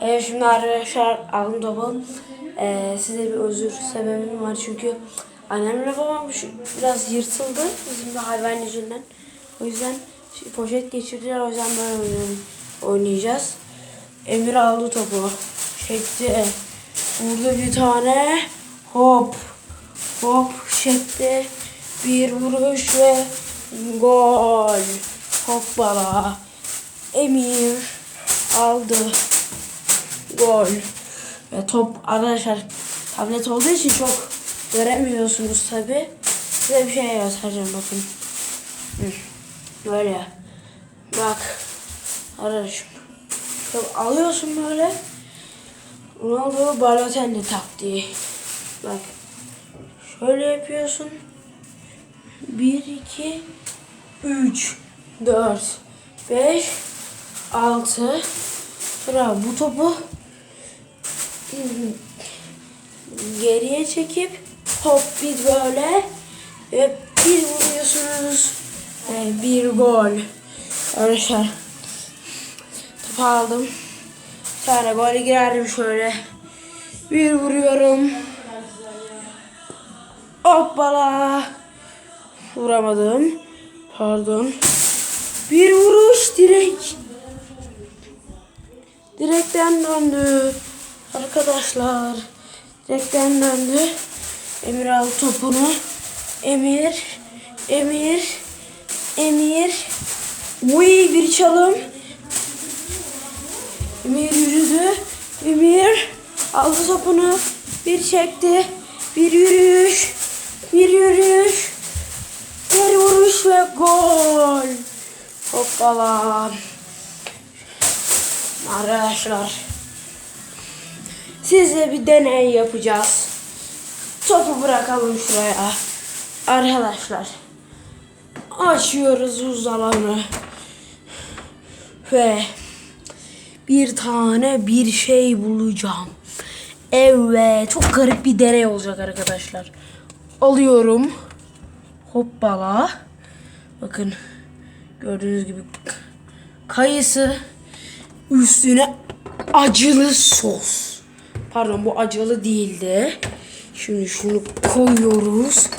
Evet şimdi arkadaşlar aldım topu. Ee, size bir özür sebebim var çünkü annemle babam şu- biraz yırtıldı bizim de hayvan yüzünden. O yüzden poşet geçirdiler o yüzden böyle oynayalım- oynayacağız. Emir aldı topu. Çekti. Vurdu bir tane. Hop. Hop çekti. Bir vuruş ve gol. Hoppala. Emir aldı. Gol. Ve top arkadaşlar tablet olduğu için çok göremiyorsunuz tabi. Size bir şey göstereceğim bakın. Böyle. Bak. Arkadaşım. Top alıyorsun böyle. Ronaldo Balotelli taktiği. Bak. Şöyle yapıyorsun. 1, 2, 3, 4, 5, 6. Sonra bu topu geriye çekip hop bir böyle ve bir vuruyorsunuz ve bir gol. Arkadaşlar topu aldım. Bir tane gol girerdim şöyle. Bir vuruyorum. Hoppala. Vuramadım. Pardon. Bir vuruş direkt. Direkten döndü. Arkadaşlar. Direkten döndü. Emir aldı topunu. Emir. Emir. Emir. Uy bir çalım. Emir yürüdü. Emir aldı topunu. Bir çekti. Bir yürüyüş. Bir yürüyüş. Bir vuruş ve gol. Hoppala. Arkadaşlar. Size bir deney yapacağız. Topu bırakalım şuraya. Arkadaşlar. Açıyoruz buzdolabını. Ve bir tane bir şey bulacağım. Evet. Çok garip bir deney olacak arkadaşlar. Alıyorum. Hoppala. Bakın. Gördüğünüz gibi kayısı üstüne acılı sos. Pardon bu acılı değildi. Şimdi şunu koyuyoruz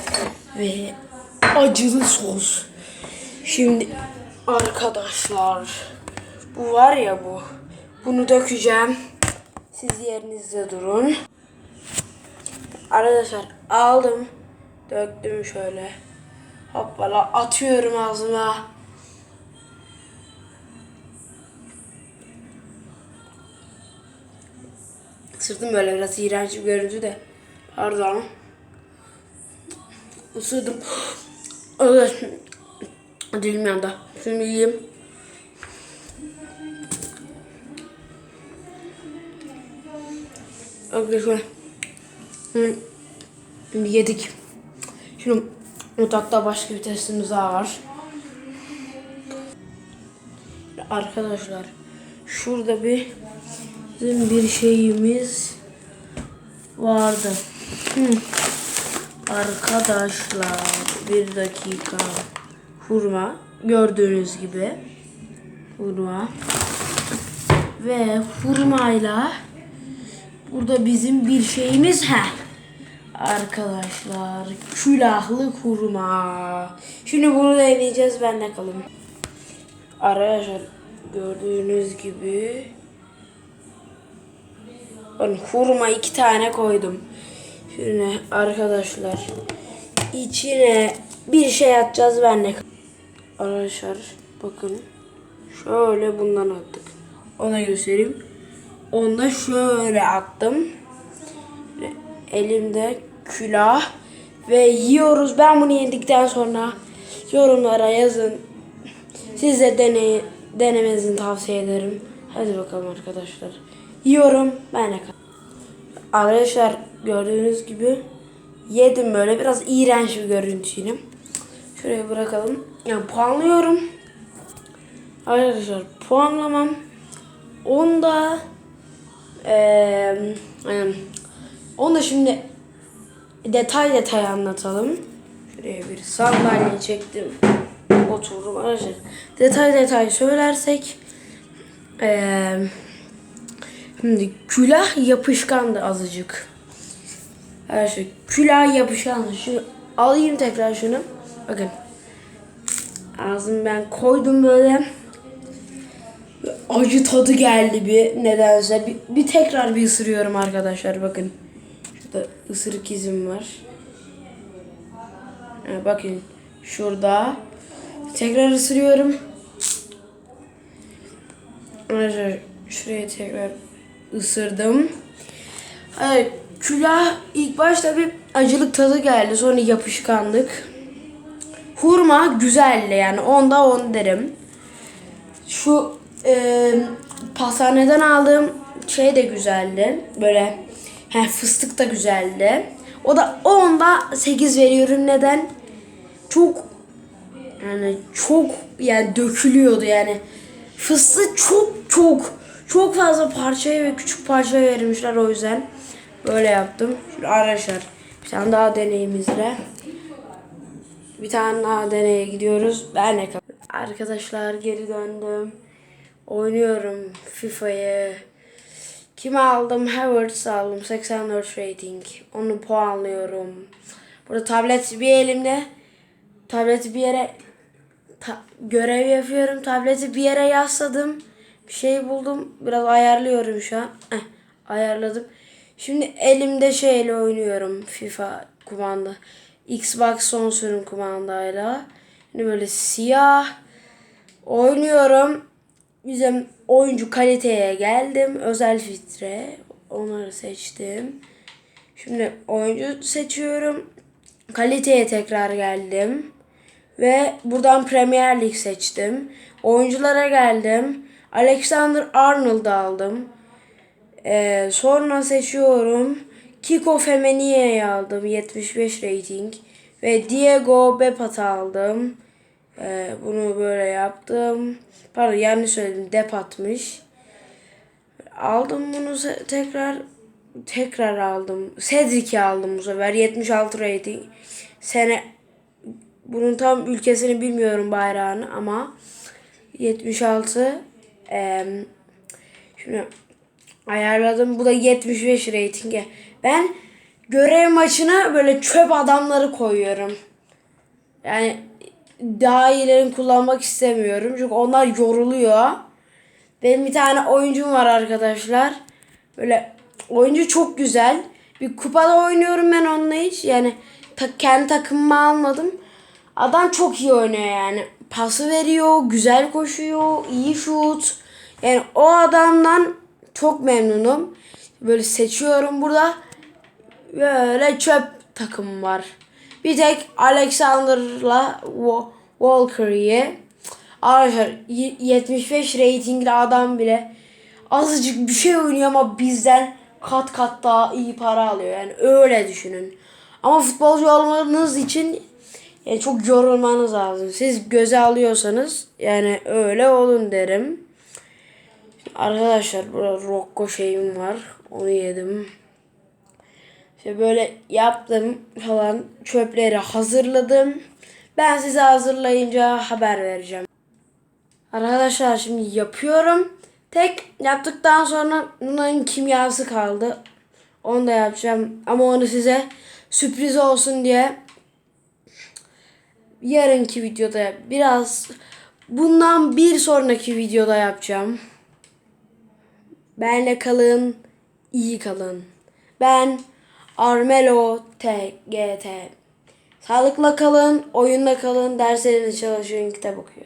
ve acılı sos. Şimdi arkadaşlar bu var ya bu. Bunu dökeceğim. Siz yerinizde durun. Arkadaşlar aldım. Döktüm şöyle. Hoppala atıyorum ağzıma. Sırtım böyle biraz iğrenç bir görüntü de. Pardon. Isırdım. Evet. Dilim yandı. Şimdi yiyeyim. Arkadaşlar. Şimdi yedik. Şimdi mutfakta başka bir testimiz daha var. Arkadaşlar şurada bir bizim bir şeyimiz vardı. Hı. Arkadaşlar bir dakika. Hurma gördüğünüz gibi. Hurma. Ve hurmayla burada bizim bir şeyimiz he arkadaşlar külahlı hurma. Şimdi bunu deneyeceğiz ben de kalın arkadaşlar gördüğünüz gibi ben hurma iki tane koydum. Şimdi arkadaşlar içine bir şey atacağız ben de. Arkadaşlar bakın şöyle bundan attık. Ona göstereyim. Onu da şöyle attım. Elimde külah ve yiyoruz. Ben bunu yedikten sonra yorumlara yazın. Siz de deney, denemenizi tavsiye ederim. Hadi bakalım arkadaşlar. Yiyorum. Ben de Arkadaşlar gördüğünüz gibi yedim böyle biraz iğrenç bir görüntüyle. Şuraya bırakalım. Yani puanlıyorum. Arkadaşlar puanlamam. Onda eee yani onu da şimdi detay detay anlatalım. Şuraya bir sandalye çektim. Oturdum arkadaşlar. Detay detay söylersek eee Şimdi külah yapışkandı azıcık. Her şey külah yapışkandı. Şu alayım tekrar şunu. Bakın. Ağzım ben koydum böyle. Acı tadı geldi bir nedense. Bir, bir tekrar bir ısırıyorum arkadaşlar bakın. Şurada ısırık izim var. Ha, bakın şurada. Tekrar ısırıyorum. Arkadaşlar şuraya tekrar ısırdım. Evet, külah ilk başta bir acılık tadı geldi. Sonra yapışkanlık. Hurma güzeldi yani onda on derim. Şu e, pastaneden aldığım şey de güzeldi. Böyle he, fıstık da güzeldi. O da onda 8 veriyorum. Neden? Çok yani çok yani dökülüyordu yani. Fıstığı çok çok çok fazla parçaya ve küçük parçaya vermişler o yüzden böyle yaptım. Şimdi arkadaşlar bir tane daha deneyimizle bir tane daha deneye gidiyoruz. Ben de Arkadaşlar geri döndüm. Oynuyorum FIFA'yı. Kimi aldım? Havertz aldım. 84 rating. Onu puanlıyorum. Burada tablet bir elimde. Tableti bir yere ta- görev yapıyorum. Tableti bir yere yasladım. Bir şey buldum. Biraz ayarlıyorum şu an. Eh, ayarladım. Şimdi elimde şeyle oynuyorum. FIFA kumanda. Xbox son sürüm kumandayla. Şimdi böyle siyah oynuyorum. Bizim oyuncu kaliteye geldim. Özel filtre. Onları seçtim. Şimdi oyuncu seçiyorum. Kaliteye tekrar geldim. Ve buradan Premier Lig seçtim. Oyunculara geldim. Alexander Arnold'u aldım. Ee, sonra seçiyorum. Kiko Femeniye'yi aldım. 75 rating. Ve Diego Bepat'ı aldım. Ee, bunu böyle yaptım. Pardon yanlış söyledim. Depat'mış. Aldım bunu tekrar tekrar aldım. Cedric'i aldım bu sefer. 76 rating. Sene bunun tam ülkesini bilmiyorum bayrağını ama 76 eee şimdi ayarladım. Bu da 75 reytinge. Ben görev maçına böyle çöp adamları koyuyorum. Yani daha iyilerini kullanmak istemiyorum. Çünkü onlar yoruluyor. Benim bir tane oyuncum var arkadaşlar. Böyle oyuncu çok güzel. Bir kupada oynuyorum ben onunla hiç. Yani ta- kendi takımımı almadım. Adam çok iyi oynuyor yani. Pası veriyor, güzel koşuyor, iyi şut. Yani o adamdan çok memnunum. Böyle seçiyorum burada. Böyle çöp takım var. Bir tek Alexander'la Wa- Walker'ı. Arkadaşlar y- 75 reytingli adam bile azıcık bir şey oynuyor ama bizden kat kat daha iyi para alıyor. Yani öyle düşünün. Ama futbolcu olmanız için yani çok yorulmanız lazım. Siz göze alıyorsanız yani öyle olun derim. Arkadaşlar burada Rocco şeyim var. Onu yedim. İşte böyle yaptım falan çöpleri hazırladım. Ben size hazırlayınca haber vereceğim. Arkadaşlar şimdi yapıyorum. Tek yaptıktan sonra bunların kimyası kaldı. Onu da yapacağım. Ama onu size sürpriz olsun diye yarınki videoda biraz bundan bir sonraki videoda yapacağım. Benle kalın, iyi kalın. Ben Armelo TGT. Sağlıkla kalın, oyunda kalın, derslerinizi çalışın, kitap okuyun.